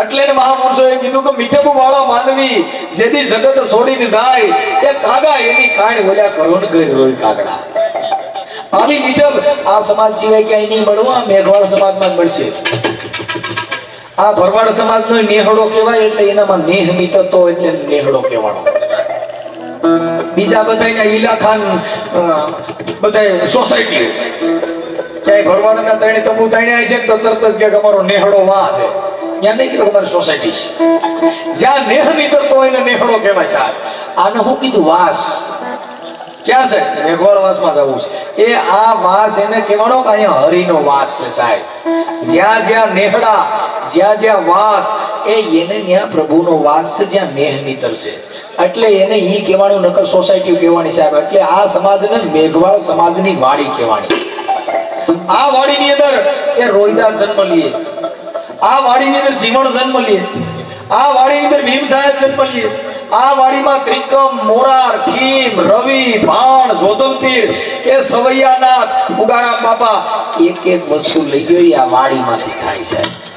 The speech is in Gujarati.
એટલે મહાપુરુષોએ કીધું કે મીઠપુ વાળો માનવી જેથી જગત છોડીને જાય, એ કાગા એની કાણ કરો ને ગઈ રોય કાગડા. આવી મીઠપ આ સમાજ સિવાય ક્યાંય નહીં મળવું આ મેઘવાળ સમાજમાં મળશે. આ ભરવાડ સમાજનો નેહડો કહેવાય એટલે એનામાં નેહ મીતતો એટલે નેહડો કહેવાનો. બીજા બધાના ઈલાખાન બધા સોસાયટી ક્યાંય ભરવાડના ત્રણે તંબુ તાણ્યા છે, તો તરત જ કે અમારો નેહડો વા છે. છે. ને વાસ. છે? છે. હરિનો વાસ છે સાહેબ. જ્યાં જ્યાં નેહડા, જ્યાં જ્યાં વાસ એને ત્યાં પ્રભુનો વાસ છે જ્યાં નેહ નીતરશે એટલે એને ઈ કહેવાનું, નકર સોસાયટી કહેવાની સાહેબ. એટલે આ સમાજને મેઘવાળ સમાજની વાડી કહેવાની. આ વાડીની અંદર એ રોહિદાસ જન્મ લે. આ વાડીની અંદર જીવણ જન્મ લે. આ વાડીની અંદર ભીમ સાહેબ જન્મ લે. આ વાડીમાં ત્રિકમ, મોરાર, ખીમ, રવિ, ભાણ જોધમપીર એ સવૈયાનાથ ઉગારામ બાપા એક એક વસ્તુ લઈ ગઈ આ વાડીમાંથી થાય છે